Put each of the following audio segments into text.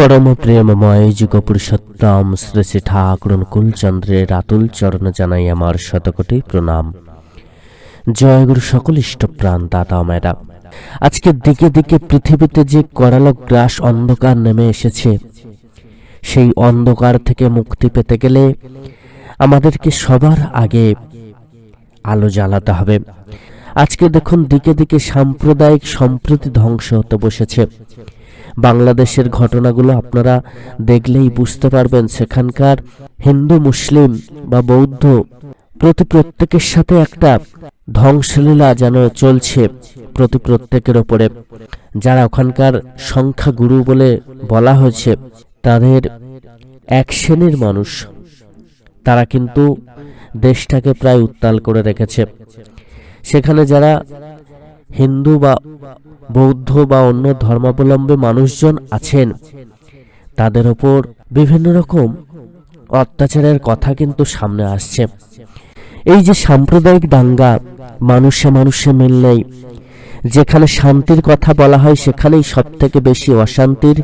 পরম প্রেমময় যুগ পুরুষোত্তম শ্রী শ্রী ঠাকুর কুলচন্দ্রের আতুল চরণ জানাই আমার শতকোটি প্রণাম। জয় গুরু সকল ইষ্টপ্রাণ দাদা মেরা আজকে দিকে দিকে পৃথিবীতে যে করালো গ্রাস অন্ধকার নেমে এসেছে, সেই অন্ধকার থেকে মুক্তি পেতে গেলে আমাদেরকে সবার আগে আলো জ্বালাতে হবে। আজকে দেখুন দিকে দিকে সাম্প্রদায়িক সম্প্রীতি ধ্বংস হতে বসেছে। বাংলাদেশের ঘটনাগুলো আপনারা দেখলেই বুঝতে পারবেন সেখানকার হিন্দু, মুসলিম বা বৌদ্ধ প্রতি প্রত্যেকের সাথে একটা ধ্বংসলীলা যেন চলছে প্রতি প্রত্যেকের ওপরে। যারা ওখানকার সংখ্যাগুরু বলে বলা হয়েছে, তাদের এক শ্রেণির মানুষ। তারা কিন্তু দেশটাকে প্রায় উত্তাল করে রেখেছে। সেখানে যারা হিন্দু বা বৌদ্ধ বা অন্য ধর্মাবলম্বী মানুষজন আছেন। তাদের ওপর বিভিন্ন রকম অত্যাচারের কথা কিন্তু সামনে আসছে। এই যে সাম্প্রদায়িক দাঙ্গা, মানুষে মানুষে মিললেই যেখানে শান্তির কথা বলা হয় সেখানেই সব থেকে বেশি অশান্তির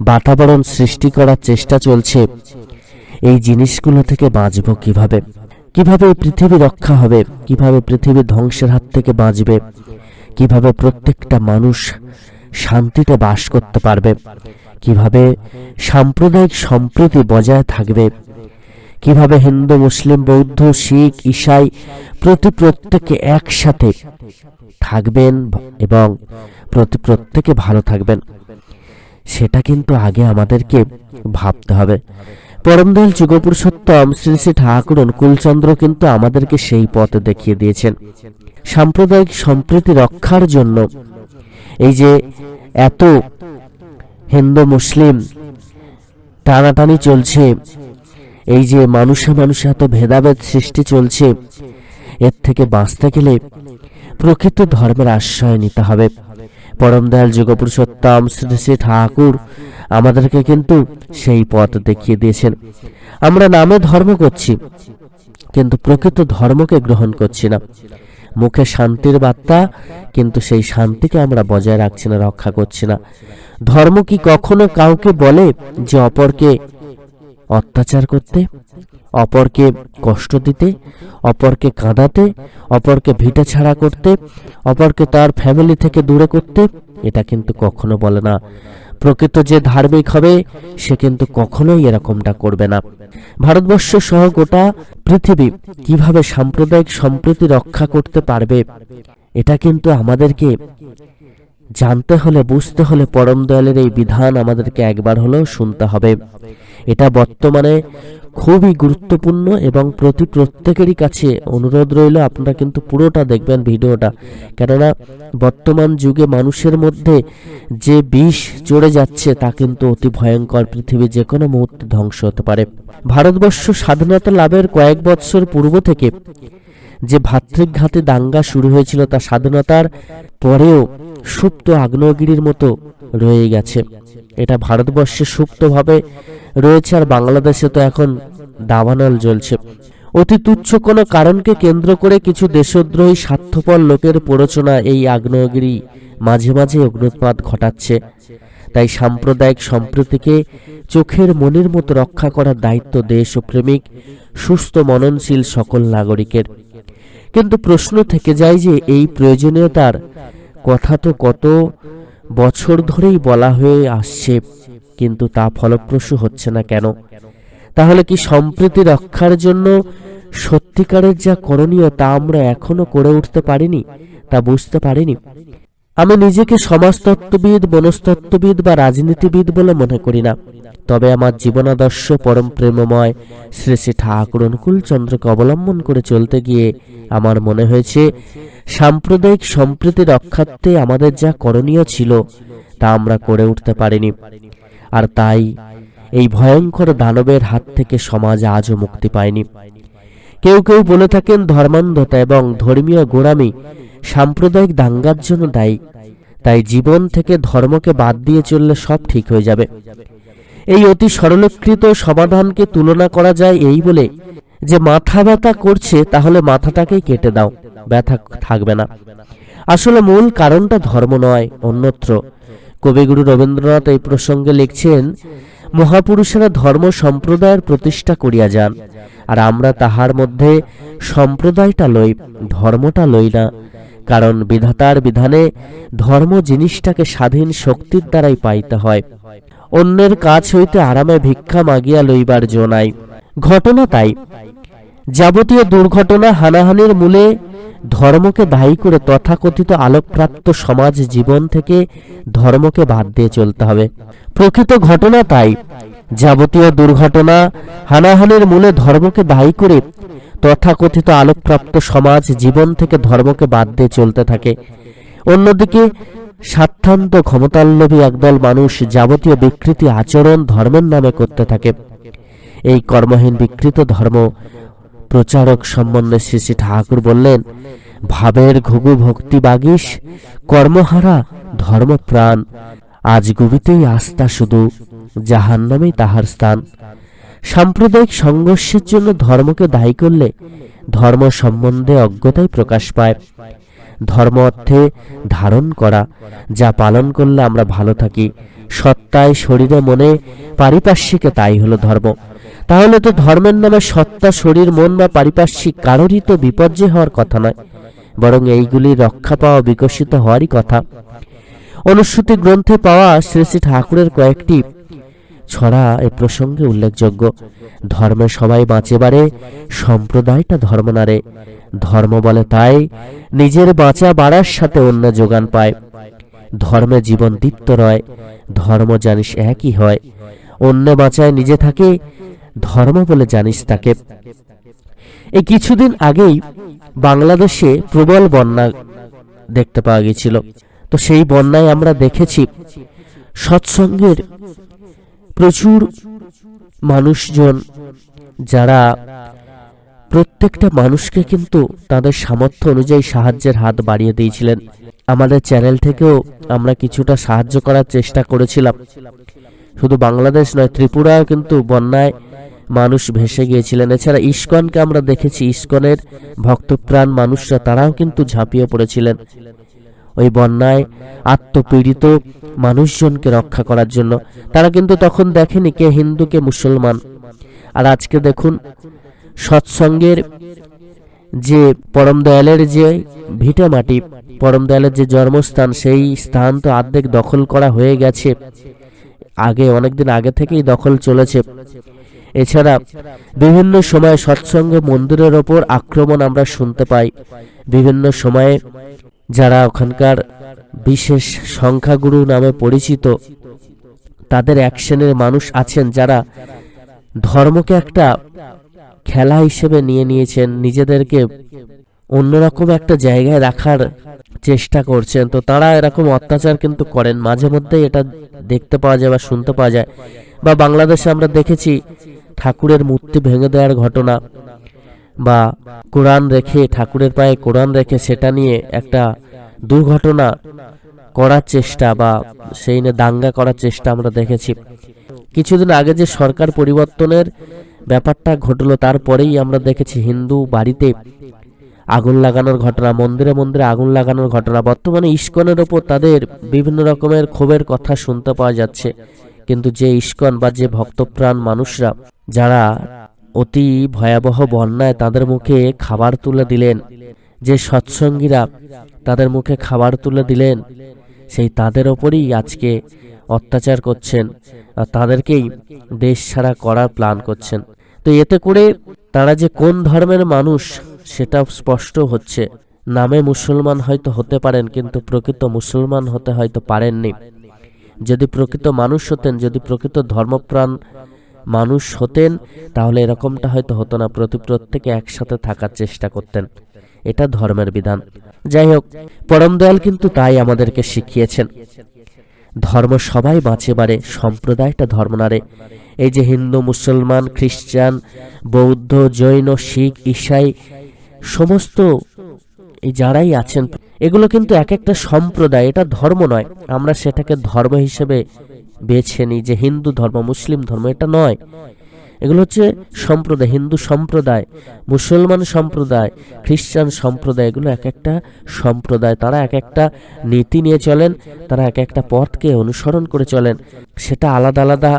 বাতাবরণ সৃষ্টি করার চেষ্টা চলছে। এই জিনিসগুলো থেকে বাঁচব কীভাবে? কীভাবে পৃথিবী রক্ষা হবে? কীভাবে পৃথিবী ধ্বংসের হাত থেকে বাঁচবে? কীভাবে প্রত্যেকটা মানুষ শান্তিতে বাস করতে পারবে? কীভাবে সাম্প্রদায়িক সম্প্রীতি বজায় থাকবে? কীভাবে হিন্দু, মুসলিম, বৌদ্ধ, শিখ ইসাই প্রতি প্রত্যেকে একসাথে থাকবেন এবং প্রতি প্রত্যেকে ভালো থাকবেন? সেটা কিন্তু আগে আমাদেরকে ভাবতে হবে। পরমদয়াল যুগপুরুষোত্তম শ্রী শ্রী ঠাকুর অনুকূলচন্দ্র কিন্তু আমাদেরকে সেই পথ দেখিয়ে দিয়েছেন। সাম্প্রদায়িক সম্প্রীতি রক্ষার জন্য। এই যে এত হিন্দু, মুসলিম টানাটানি চলছে, এই যে মানুষে মানুষে এত ভেদাভেদ সৃষ্টি চলছে, এর থেকে বাঁচতে গেলে প্রকৃত ধর্মের আশ্রয় নিতে হবে। পরম দয়াল যুগপুরুষোত্তম শ্রী শ্রী ঠাকুর আমাদেরকে কিন্তু সেই পথ দেখিয়ে দিয়েছেন। আমরা নামে ধর্ম করছি, কিন্তু প্রকৃত ধর্মকে গ্রহণ করছি না। মুখে শান্তির বার্তা, কিন্তু সেই শান্তিকে আমরা বজায় রাখছি না, রক্ষা করছি না। ধর্ম কি কখনো কাউকে বলে যে অপরকে অত্যাচার করতে, অপরকে কষ্ট দিতে, অপরকে কাঁদাতে, অপরকে ভিটে ছাড়া করতে, অপরকে তার ফ্যামিলি থেকে দূরে করতে? এটা কিন্তু কখনো বলে না। প্রকৃত যে ধার্মিক হবে, সে কিন্তু কখনোই এরকমটা করবে না। ভারতবর্ষ সহ গোটা পৃথিবী কীভাবে সাম্প্রদায়িক সম্প্রীতি রক্ষা করতে পারবে, এটা কিন্তু আমাদেরকে জানতে হলে, বুঝতে হলে পরম দয়ালের এই বিধান আমাদেরকে একবার হলেও শুনতে হবে। এটা বর্তমানে খুবই গুরুত্বপূর্ণ এবং প্রতি প্রত্যেকেরই কাছে অনুরোধ রইল, আপনারা কিন্তু পুরোটা দেখবেন ভিডিওটা। কেননা, বর্তমান যুগে মানুষের মধ্যে যে বিষ চড়ে যাচ্ছে, তা কিন্তু অতি ভয়ঙ্কর পৃথিবী যে কোনো মুহূর্তে ধ্বংস হতে পারে। ভারতবর্ষ স্বাধীনতা লাভের কয়েক বৎসর পূর্ব থেকে যে ভাতৃঘাতে দাঙ্গা শুরু হয়েছিল তা স্বাধীনতার পরেও সুপ্ত আগ্নেয়গিরির মতো রয়ে গেছে। এটা ভারতবর্ষে সুপ্তভাবে রয়েছে আর বাংলাদেশে তো এখন দাবানল জ্বলছে। অতি তুচ্ছ কোনো কারণকে কেন্দ্র করে কিছু দেশদ্রোহী স্বার্থপর লোকের প্ররোচনা এই আগ্নেয়গিরি মাঝে মাঝে অগ্নুৎপাত ঘটাচ্ছে। তাই সাম্প্রদায়িক সম্প্রীতিকে চোখের মনের মতো রক্ষা করার দায়িত্ব দেশ ও প্রেমিক, সুস্থ, মননশীল সকল নাগরিকের। কিন্তু প্রশ্ন থেকে যায় যে এই প্রয়োজনীয়তার কথা তো কত বছর ধরেই বলা হয়ে আসছে, কিন্তু তা ফলপ্রসূ হচ্ছে না কেন? তাহলে কি সম্প্রীতি রক্ষার জন্য সত্যিকারের যা করণীয় তা আমরা এখনও করে উঠতে পারিনি, তা বুঝতে পারিনি? আমি নিজেকে সমাজতত্ত্ববিদ, বনস্তত্ত্ববিদ বা রাজনীতিবিদ বলে মনে করি না। তবে আমার জীবনাদর্শ পরম প্রেমময় শ্রী শ্রী ঠাকুর অনুকূল চন্দ্রকে অবলম্বন করে চলতে গিয়ে আমার মনে হয়েছে, সাম্প্রদায়িক সম্প্রীতি রক্ষার্থে আমাদের যা করণীয় ছিল, তা আমরা করে উঠতে পারিনি। আর তাই এই ভয়ঙ্কর দানবের হাত থেকে সমাজ আজও মুক্তি পায়নি। কেউ কেউ বলে থাকেন ধর্মান্ধতা এবং ধর্মীয় গোড়ামি সাম্প্রদায়িক দাঙ্গার জন্য দায়ী। তাই জীবন থেকে ধর্মকে বাদ দিয়ে চললে সব ঠিক হয়ে যাবে। এই অতি সরলীকৃত সমাধানকে তুলনা করা যায় এই বলে যে মাথা ব্যথা করছে তাহলে মাথাটাকেই কেটে দাও, ব্যথা থাকবে না। আসলে মূল কারণটা ধর্ম নয়, অন্যত্র। কবিগুরু রবীন্দ্রনাথ এই প্রসঙ্গে লিখছেন, মহাপুরুষেরা ধর্ম সম্প্রদায়ের প্রতিষ্ঠা করিয়া যান, আর আমরা তাহার মধ্যে সম্প্রদায়টা লই, ধর্মটা লই না, কারণ বিধাতার বিধানে ধর্ম জিনিসটাকে স্বাধীন শক্তির দ্বারাই পাইতে হয়। অন্যের কাছ হইতে আরামে ভিক্ষা মাগিয়া লইবার জো নাই। ঘটনা তাই। যাবতীয় দুর্ঘটনা হানাহানির মূলে ধর্মকে দায়ী করে তথাকথিত আলোকপ্রাপ্ত সমাজ জীবন থেকে ধর্মকে বাদ দিয়ে চলতে হবে। প্রকৃত ঘটনা তাই। যাবতীয় দুর্ঘটনা হানাহানির মূলে ধর্মকে দায়ী করে তথাকথিত আলোকপ্রাপ্ত সমাজ জীবন থেকে ধর্মকে বাদ দিয়ে চলতে থাকে। অন্যদিকে স্বার্থান্ত ক্ষমতাল্লভী একদল মানুষ যাবতীয় বিকৃতি আচরণ ধর্মের নামে করতে থাকে। এই কর্মহীন বিকৃত ধর্ম প্রচারক সম্বন্ধে শ্রী শ্রী ঠাকুর বললেন, ভাবের ঘুঘু ভক্তি বাগিস, কর্মহারা ধর্মপ্রাণ। আজ গুবিতেই আস্থা শুধু জাহান নামেই তাহার স্থান। সাম্প্রদায়িক সংঘর্ষের জন্য ধর্মকে দায়ী করলে ধর্ম সম্বন্ধে অজ্ঞতাই প্রকাশ পায়। ধর্ম অর্থে ধারণ করা, যা পালন করলে আমরা ভালো থাকি। সত্তায় শরীরে মনে পারিপার্শ্বিকে তাই হলো ধর্ম। তাহলে তো ধর্মের নামে সত্তা, শরীর, মন বা পারিপার্শ্বিক কারোরই তো বিপর্যয় হওয়ার কথা নয়, বরং এইগুলি রক্ষা পাওয়া বিকশিত হওয়ারই কথা। অনুশ্রুতি গ্রন্থে পাওয়া শ্রী শ্রী ঠাকুরের কয়েকটি ছড়া এ প্রসঙ্গে উল্লেখযোগ্য। ধর্মে সবাই বাঁচে বারে সম্প্রদায়টা ধর্ম নারে ধর্ম বলে তাই নিজের বাঁচা বাড়ার সাথে অন্য যোগান পায়। ধর্মে জীবন দীপ্ত রয়, ধর্ম জানিস একই হয়। অন্য বাঁচায় নিজে থাকে, ধর্ম বলে জানিস তাকে। এই কিছুদিন আগেই বাংলাদেশে প্রবল বন্যা দেখতে পাওয়া গেছিল তো সেই বন্যায় আমরা দেখেছি, সৎসঙ্গের প্রচুর মানুষজন যারা প্রত্যেকটা মানুষকে কিন্তু তাদের সামর্থ্য অনুযায়ী সাহায্যের হাত বাড়িয়ে দিয়েছিলেন। আমাদের চ্যানেল থেকেও আমরা কিছুটা সাহায্য করার চেষ্টা করেছিলাম। শুধু বাংলাদেশ নয় ত্রিপুরাও কিন্তু বন্যায় মানুষ ভেসে গিয়েছিলেন। এছাড়া ইস্কনকে আমরা দেখেছি, ইস্কনের ভক্তপ্রাণ মানুষরা তারাও কিন্তু ঝাঁপিয়ে পড়েছিলেন। ওই বন্যায় আত্মপীড়িত মানুষজনকে রক্ষা করার জন্য। তারা কিন্তু তখন দেখেনি কে হিন্দু, কে মুসলমান। আর আজকে দেখুন সৎসঙ্গের যে পরম দয়ালের যে ভিটে মাটি পরম দয়ালের যে জন্মস্থান, সেই স্থান তো অর্ধেক দখল করা হয়ে গেছে। আগে, অনেকদিন আগে থেকেই দখল চলেছে। এছাড়া বিভিন্ন সময়ে সৎসঙ্গ মন্দিরের ওপর আক্রমণ আমরা শুনতে পাই। বিভিন্ন সময়ে যারা ওখানকার বিশেষ সংখ্যাগুরু নামে পরিচিত, তাদের অ্যাকশনের মানুষ আছেন যারা ধর্মকে একটা খেলা হিসেবে নিয়ে নিয়েছেন, নিজেদেরকে অন্যরকম একটা জায়গায় রাখার চেষ্টা করছেন। তো তারা এরকম অত্যাচার কিন্তু করেন। মাঝে মধ্যে এটা দেখতে পাওয়া যায় বা শুনতে পাওয়া যায়। বা বাংলাদেশে আমরা দেখেছি ঠাকুরের মূর্তি ভেঙে দেওয়ার ঘটনা বা কোরআন রেখে, ঠাকুরের পায়ে কোরআন রেখে সেটা নিয়ে একটা দুর্ঘটনা করার চেষ্টা বা সেই নিয়ে দাঙ্গা করার চেষ্টা আমরা দেখেছি। কিছুদিন আগে যে সরকার পরিবর্তনের ব্যাপারটা ঘটলো তারপরেই আমরা দেখেছি হিন্দু বাড়িতে আগুন লাগানোর ঘটনা, মন্দিরে মন্দিরে আগুন লাগানোর ঘটনা। বর্তমানে ইস্কনের ওপর তাদের বিভিন্ন রকমের ক্ষোভের কথা শুনতে পাওয়া যাচ্ছে। কিন্তু যে ইস্কন বা যে ভক্তপ্রাণ মানুষরা, যারা অতি ভয়াবহ বন্যায় তাদের মুখে খাবার তুলে দিলেন, যে সৎসঙ্গীরা তাদের মুখে খাবার তুলে দিলেন, সেই তাদের ওপরই আজকে অত্যাচার করছেন আর তাদেরকেই দেশ ছাড়া করার প্ল্যান করছেন। তো এতে করে তারা যে কোন ধর্মের মানুষ সেটা স্পষ্ট হচ্ছে। নামে মুসলমান হয়তো হতে পারেন কিন্তু প্রকৃত মুসলমান হতে হয়তো পারেননি। যদি প্রকৃত মানুষ হতেন, যদি প্রকৃত ধর্মপ্রাণ মানুষ হতেন, তাহলে এরকমটা হয়তো হতো না। প্রতি প্রত্যেকে একসাথে থাকার চেষ্টা করতেন। এটা ধর্মের বিধান। যাই হোক, পরম দয়াল কিন্তু তাই আমাদেরকে শিখিয়েছেন। ধর্ম সবাই বাঁচে বারে সম্প্রদায়টা ধর্ম নারে এই যে হিন্দু, মুসলমান, খ্রিস্টান, বৌদ্ধ, জৈন, শিখ, ঈশাই, সমস্ত যারাই আছেন, এগুলো কিন্তু এক একটা সম্প্রদায়, এটা ধর্ম নয়। আমরা সেটাকে ধর্ম হিসেবে বেছে নিই যে হিন্দু ধর্ম, মুসলিম ধর্ম, এটা নয়। এগুলো হচ্ছে সম্প্রদায়, হিন্দু সম্প্রদায়, মুসলমান সম্প্রদায়, খ্রিস্টান সম্প্রদায়, এগুলো এক একটা সম্প্রদায়। তারা এক একটা নীতি নিয়ে চলেন, তারা এক একটা পথকে অনুসরণ করে চলেন। সেটা আলাদা আলাদা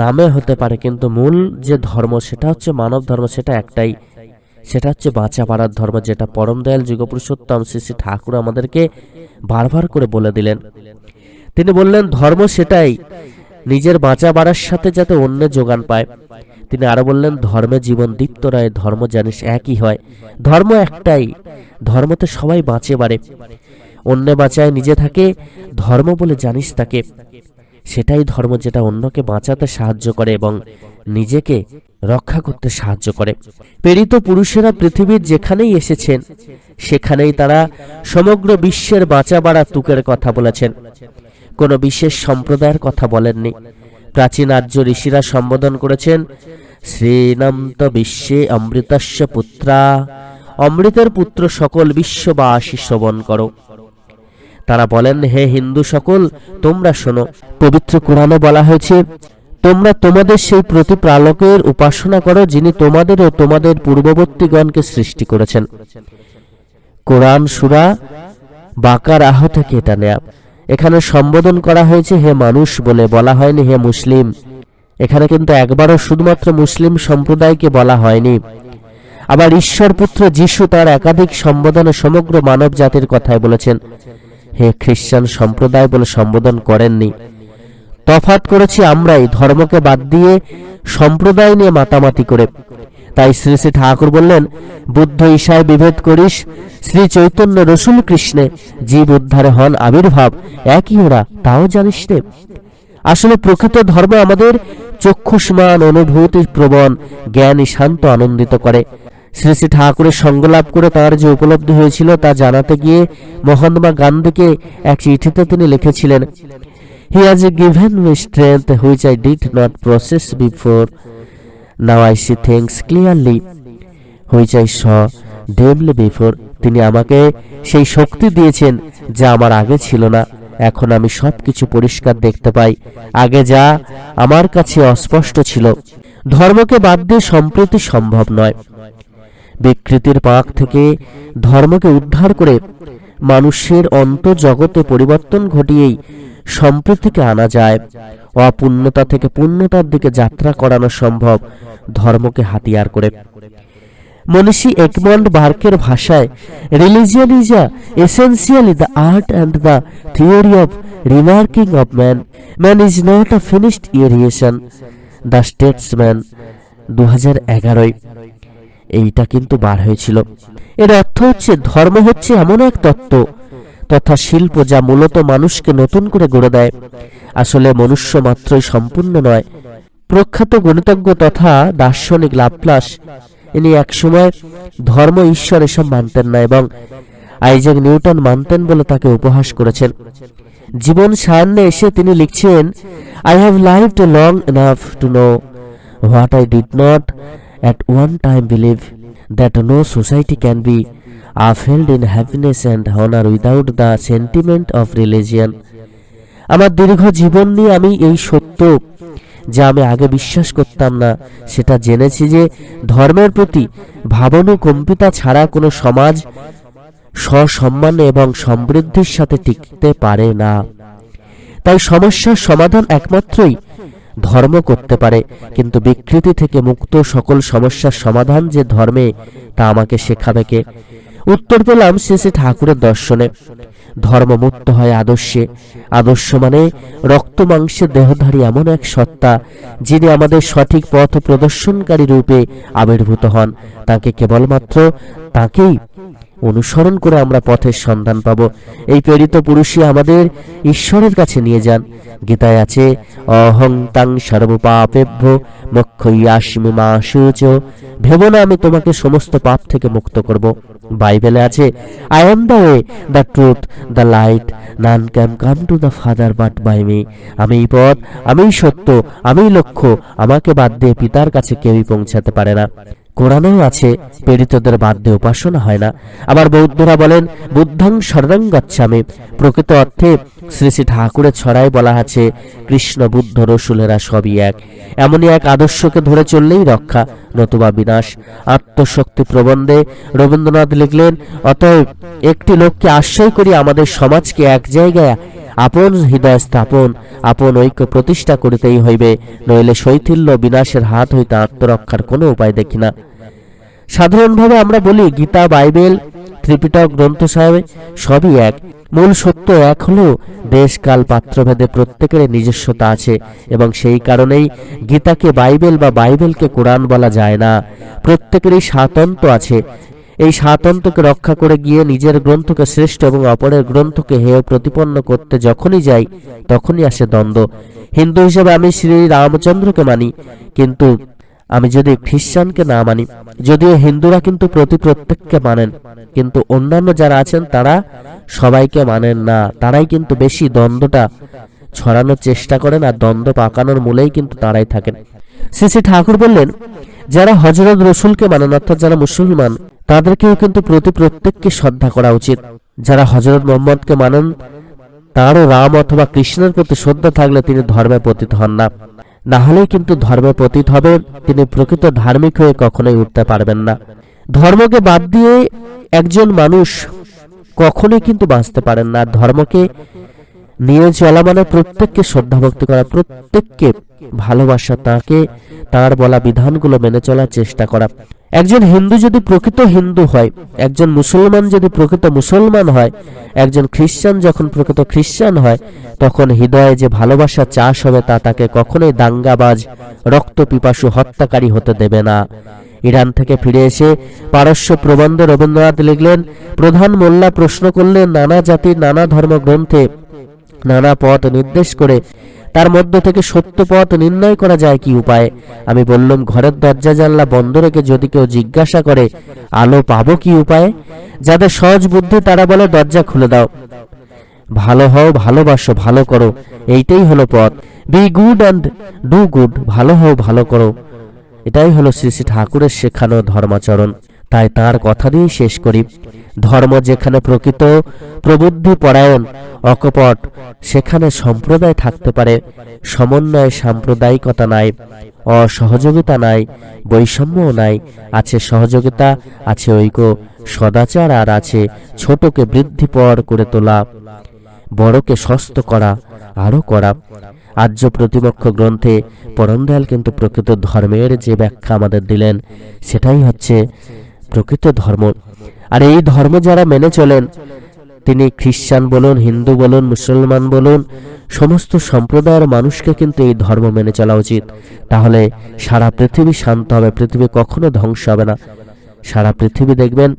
নামে হতে পারে, কিন্তু মূল যে ধর্ম সেটা হচ্ছে মানব ধর্ম, সেটা একটাই। সেটা হচ্ছে বাঁচা পাড়ার ধর্ম, যেটা পরম দয়াল যুগপুরুষোত্তম শ্রী শ্রী ঠাকুর আমাদেরকে বারবার করে বলে দিলেন। তিনি বললেন, ধর্ম সেটাই। নিজের বাঁচা বাড়ার সাথে যাতে অন্য যোগান পায়। তিনি আরও বললেন, ধর্মে জীবন দীপ্ত রায় ধর্ম জানিস একই হয়। ধর্ম একটাই, ধর্মতে সবাই বাঁচে বাড়ে। অন্য বাঁচায় নিজে থাকে, ধর্ম বলে জানিস তাকে। সেটাই ধর্ম যেটা অন্যকে বাঁচাতে সাহায্য করে এবং নিজেকে রক্ষা করতে সাহায্য করে। প্রেরিত পুরুষেরা পৃথিবীর যেখানেই এসেছেন, সেখানেই তারা সমগ্র বিশ্বের বাঁচা বাড়া তুকের কথা বলেছেন। কোনো বিশেষ সম্প্রদায়ের কথা বলেননি। প্রাচীন আর্য ঋষিরা সম্বোধন করেছেন শ্রীনন্ত বিশ্বে অমৃতস্য পুত্রা, অমৃতের পুত্র সকল বিশ্ববাসী শ্রবণ করো। তারা বলেন, হে হিন্দু সকল, তোমরা শোনো, পবিত্র কোরআনে বলা হয়েছে, তোমরা তোমাদের সেই প্রতিপালকের উপাসনা করো যিনি তোমাদের ও তোমাদের পূর্ববর্তীগণকে সৃষ্টি করেছেন। কোরআন সুরা বাকার আহ থেকে এটা নেয়া। এখানে সম্বোধন করা হয়েছে, হে মানুষ বলে বলা হয়নি, হে মুসলিম এখানে কিন্তু একবারও শুধুমাত্র মুসলিম সম্প্রদায়কে বলা হয়নি। আবার ঈশ্বর পুত্র যিশু তার একাধিক সম্বোধনে সমগ্র মানব জাতির কথাই বলেছেন। হে খ্রিস্টান সম্প্রদায় বলে সম্বোধন করেননি। তফাত করেছি আমরাই, ধর্মকে বাদ দিয়ে সম্প্রদায় নিয়ে মাতামাতি করে। তাই শ্রী শ্রী ঠাকুর বললেন, বুদ্ধ ঈশায় বিভেদ করিস, শ্রী চৈতন্য রসুল কৃষ্ণে জীব উদ্ধারে হন আবির্ভাব, একই ওরা, তাও জানিস নে। আসলে প্রকৃত ধর্ম আমাদের চক্ষুষ্মান অনুভূতি প্রবণ জ্ঞানী শান্ত আনন্দিত করে। শ্রী শ্রী ঠাকুরের সঙ্গলাভ করে তার যে উপলব্ধি হয়েছিল তা জানাতে গিয়ে মহাত্মা গান্ধীকে এক চিঠিতে তিনি লিখেছিলেন he has given me strength which I did not process before now I see things clearly which I saw dimly before তিনি আমাকে সেই শক্তি দিয়েছেন যা আমার আগে ছিল না। এখন আমি সব কিছু পরিষ্কার দেখতে পাই। আগে যা আমার কাছে অস্পষ্ট ছিল। ধর্মকে বাদ দিয়ে সম্প্রীতি সম্ভব নয়। বিকৃতির পাক থেকে ধর্মকে উদ্ধার করে মানুষের অন্তর্জগতে পরিবর্তন ঘটিয়েই সম্প্রীতিকে আনা যায়। অপূর্ণতা থেকে পূর্ণতার দিকে যাত্রা করানো সম্ভব। ধর্মকে হাতিয়ার করে। মনীষী একমন্ড বার্কের ভাষায় religion is a essentially the art and the theory of remaking of man man is not a finished creation the Statesman দু হাজার এগারোয়। এইটা কিন্তু বার হয়েছিল। এর অর্থ হচ্ছে, ধর্ম হচ্ছে এমন এক তত্ত্ব, তথা শিল্প যা মূলত মানুষকে নতুন করে গড়ে দেয়। আসলে মনুষ্য মাত্রই সম্পূর্ণ নয় প্রখ্যাত গণিতজ্ঞ তথা দার্শনিক লাপ্লাস। ইনি একসময় ধর্ম ঈশ্বর এসব মানতেন না এবং আইজাক নিউটন মানতেন বলে তাকে উপহাস করেছেন। জীবন সায়ান্নে এসে তিনি লিখছেন I have live too long enough to know what I did not at one time believe that no society can be upheld in happiness and honor without the sentiment of religion আমার দীর্ঘ জীবন নিয়ে আমি এই সত্য যা আমি আগে বিশ্বাস করতাম না। সেটা জেনেছি যে ধর্মের প্রতি ভাবনুকম্পিতা ছাড়া কোনো সমাজ সসম্মান এবং সমৃদ্ধির সাথে টিকতে পারে না। তাই সমস্যার সমাধান একমাত্রই ধর্ম করতে পারে। কিন্তু বিকৃতি থেকে মুক্ত সকল সমস্যার সমাধান যে ধর্মে, তা আমাকে শেখাবে কে? উত্তর পেলাম শ্রী ঠাকুরের দর্শনে। ধর্ম মুক্ত হয় আদর্শে। আদর্শ মানে রক্ত মাংসের দেহধারী এমন এক সত্তা, যিনি আমাদের সঠিক পথ প্রদর্শনকারী রূপে আবির্ভূত হন। তাকে কেবলমাত্র তাকেই অনুসরণ করে আমরা পথের সন্ধান পাব। এই প্রেরিত পুরুষই আমাদের ঈশ্বরের কাছে নিয়ে যান। গীতায় আছে, অহং তাং সর্বপাপেভ্য মক্ষয়াস্মি মা সূচ। ভেব না, আমি তোমাকে সমস্ত পাপ থেকে মুক্ত করব। বাইবেলে আছে I am the way the truth the light none can come to the Father but by me আমি পথ আমিই সত্য আমিই লক্ষ্য। আমাকে বাদ দিয়ে পিতার কাছে কেউই পৌঁছাতে পারে না। কোরআনেও আছে, পীড়িতদের বাদ দিয়ে উপাসনা হয় না। আবার বৌদ্ধরা বলেন, বুদ্ধং শরণং গচ্ছামি। প্রকৃত অর্থে শ্রী শ্রী ঠাকুরের ছড়ায় বলা আছে, কৃষ্ণ বুদ্ধ রসুলেরা সবই এক। এমনই এক আদর্শকে ধরে চললেই রক্ষা, নতুবা বিনাশ। আত্মশক্তি প্রবন্ধে রবীন্দ্রনাথ লিখলেন, অতএব একটি লোককে আশ্রয় করি আমাদের সমাজকে এক জায়গায় আপন হৃদয় স্থাপন, আপন ঐক্য প্রতিষ্ঠা করিতেই হইবে, নইলে শৈথিল্য বিনাশের হাত হইতে আত্মরক্ষার কোনো উপায় দেখি না। সাধারণভাবে আমরা বলি, গীতা, বাইবেল, ত্রিপিটক, গ্রন্থ সাহেব, সবই এক। মূল সত্য এক হলেও দেশকাল পাত্রভেদে প্রত্যেকের নিজস্বতা আছে এবং সেই কারণেই গীতাকে বাইবেল বা বাইবেলকে কোরআন বলা যায় না। প্রত্যেকেরই স্বাতন্ত্র আছে এই স্বাতন্ত্রকে রক্ষা করে গিয়ে নিজের গ্রন্থকে শ্রেষ্ঠ এবং অপরের গ্রন্থকে হেয় প্রতিপন্ন করতে যখনই যাই, তখনই আসে দ্বন্দ্ব। হিন্দু হিসেবে আমি শ্রী রামচন্দ্রকে মানি, কিন্তু আমি যদি খ্রিস্টানকে না মানি, যদিও হিন্দুরা কিন্তু প্রতি প্রত্যেককে মানেন, কিন্তু অন্যান্য যারা আছেন তারা সবাইকে মানেন না। তারাই কিন্তু বেশি দ্বন্দ্বটা ছড়ানোর চেষ্টা করেন আর দ্বন্দ্ব পাকানোর মূলেই কিন্তু তারাই থাকেন। শ্রী শ্রী ঠাকুর বললেন, যারা হজরত রসুলকে মানেন, অর্থাৎ যারা মুসলমান তাদেরকেও কিন্তু প্রতি প্রত্যেককে শ্রদ্ধা করা উচিত। যারা হজরত মোহাম্মদকে মানেন, তারও রাম অথবা কৃষ্ণের প্রতি শ্রদ্ধা থাকলে তিনি ধর্মে পতিত হন না। না হলেই কিন্তু ধর্মে পতিত হবে, তিনি প্রকৃত ধার্মিক হয়ে কখনোই উঠতে পারবেন না। ধর্মকে বাদ দিয়ে একজন মানুষ কখনোই কিন্তু বাঁচতে পারেন না। ধর্মকে নিয়ে চলা মানে প্রত্যেককে শ্রদ্ধা ভক্তি করা, প্রত্যেককে ভালোবাসা, তাকে তার বলা বিধানগুলো মেনে চলার চেষ্টা করা। একজন হিন্দু যদি প্রকৃত হিন্দু হয়, একজন মুসলমান যদি প্রকৃত মুসলমান হয়, একজন খ্রিস্টান যখন প্রকৃত খ্রিস্টান হয়, তখন হৃদয়ে যে ভালোবাসা চাষ হবে তা তাকে কখনোই দাঙ্গাবাজ রক্ত পিপাসু হত্যাকারী হতে দেবে না। ইরান থেকে ফিরে এসে পারস্য প্রবন্ধে রবীন্দ্রনাথ লিখলেন, প্রধান মোল্লা প্রশ্ন করলেন, নানা জাতির নানা ধর্ম গ্রন্থে নানা পথ নির্দেশ করে তার মধ্য থেকে সত্য পথ নির্ণয় করা যায় কি উপায়? আমি বললাম, ঘরের দরজা জানলা বন্ধ রেখে যদি কেউ জিজ্ঞাসা করে, আলো পাবো কি উপায়? যাদের সহজ বুদ্ধি, তারা বলে, দরজা খুলে দাও। ভালো হও, ভালোবাসো, ভালো করো। এইটাই হলো পথ। Be good and do good ভালো হও, ভালো করো। এটাই হলো শ্রী শ্রী ঠাকুরের শেখানো ধর্মাচরণ। তাই তার কথা দিয়েই শেষ করি। ধর্ম যেখানে প্রকৃত প্রবুদ্ধি পরায়ণ, অকপট, সেখানে সম্প্রদায় থাকতে পারে। সমন্বয় সাম্প্রদায়িকতা নাই, অসহযোগিতা নাই, বৈষম্যও নাই, আছে সহযোগিতা, আছে ঐক্য, সদাচার আর আছে ছোটকে বৃদ্ধিপর করে তোলা, বড়কে সস্ত করা, আরও করা। আর্য প্রতিপক্ষ গ্রন্থে পরমদয়াল কিন্তু প্রকৃত ধর্মের যে ব্যাখ্যা আমাদের দিলেন, সেটাই হচ্ছে প্রকৃত ধর্ম। আর এই ধর্ম যারা মেনে চলেন, তিনি খ্রিস্টান বলুন, হিন্দু বলুন, মুসলমান বলুন, সমস্ত সম্প্রদায়ের মানুষকে কিন্তু এই ধর্ম মেনে চলা উচিত। তাহলে সারা পৃথিবী শান্ত হবে, পৃথিবী কখনো ধ্বংস হবে না। সারা পৃথিবী দেখবেন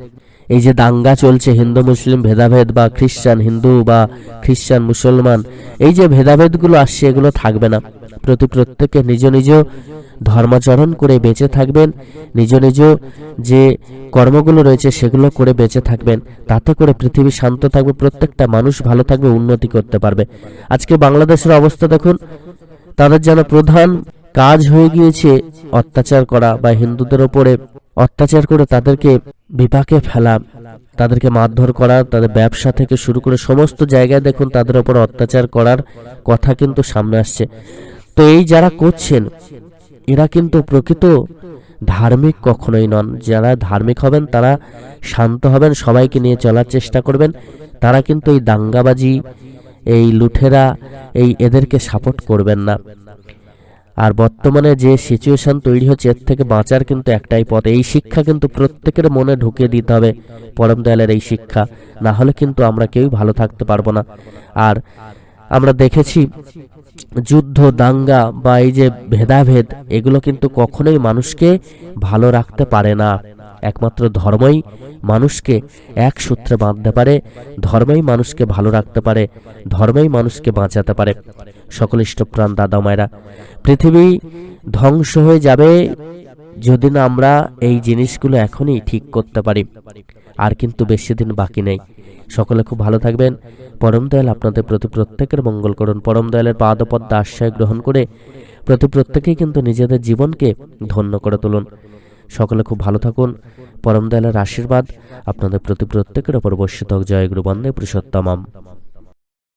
এই যে দাঙ্গা চলছে, হিন্দু, মুসলিম, ভেদাভেদ বা খ্রিস্টান হিন্দু বা খ্রিস্টান মুসলমান, এই যে ভেদাভেদগুলো আসছে, এগুলো থাকবে না। প্রতি প্রত্যেকে নিজ নিজ ধর্মাচরণ করে বেঁচে থাকবেন, নিজ নিজ যে কর্মগুলো রয়েছে, সেগুলো করে বেঁচে থাকবেন। তাতে করে পৃথিবী শান্ত থাকবে, প্রত্যেকটা মানুষ ভালো থাকবে, উন্নতি করতে পারবে। আজকে বাংলাদেশের অবস্থা দেখুন, তাদের যেন প্রধান কাজ হয়ে গিয়েছে অত্যাচার করা বা হিন্দুদের ওপরে অত্যাচার করে তাদেরকে বিপাকে ফেলা, তাদেরকে মারধর করা, তাদের ব্যবসা থেকে শুরু করে সমস্ত জায়গায় দেখুন তাদের ওপর অত্যাচার করার কথা কিন্তু সামনে আসছে। তো এই যারা করছেন, এরা কিন্তু প্রকৃত ধার্মিক কখনোই নন। যারা ধার্মিক হবেন, তারা শান্ত হবেন, সবাইকে নিয়ে চলার চেষ্টা করবেন। তারা কিন্তু এই দাঙ্গাবাজি, এই লুঠেরা, এই এদেরকে সাপোর্ট করবেন না। আর বর্তমানে যে সিচুয়েশন তৈরি হচ্ছে, এর থেকে বাঁচার কিন্তু একটাই পথ। এই শিক্ষা কিন্তু প্রত্যেকের মনে ঢুকিয়ে দিতে হবে, পরম দয়ালের এই শিক্ষা। না হলে কিন্তু আমরা কেউই ভালো থাকতে পারব না। আর আমরা দেখেছি, যুদ্ধ, দাঙ্গা বা এই যে ভেদাভেদ, এগুলো কিন্তু কখনোই মানুষকে ভালো রাখতে পারে না। একমাত্র ধর্মই মানুষকে এক সূত্রে বাঁধতে পারে, ধর্মই মানুষকে ভালো রাখতে পারে, ধর্মই মানুষকে বাঁচাতে পারে। সকল ইষ্টপ্রাণ দাদা মায়েরা, পৃথিবী ধ্বংস হয়ে যাবে যদি না আমরা এই জিনিসগুলো এখনই ঠিক করতে পারি। আর কিন্তু বেশি দিন বাকি নেই। সকলে খুব ভালো থাকবেন। পরম দয়াল আপনাদের প্রতি প্রত্যেকের মঙ্গল করুন। পরম দয়ালের পাদপদ্ম আশ্রয় গ্রহণ করে প্রতি প্রত্যেকেই কিন্তু নিজেদের জীবনকে ধন্য করে তুলুন। সকলে খুব ভালো থাকুন। পরম দয়ালের আশীর্বাদ আপনাদের প্রতি প্রত্যেকের ওপর বর্ষিত জয় গুরুবন্দে পুরুষোত্তমাম।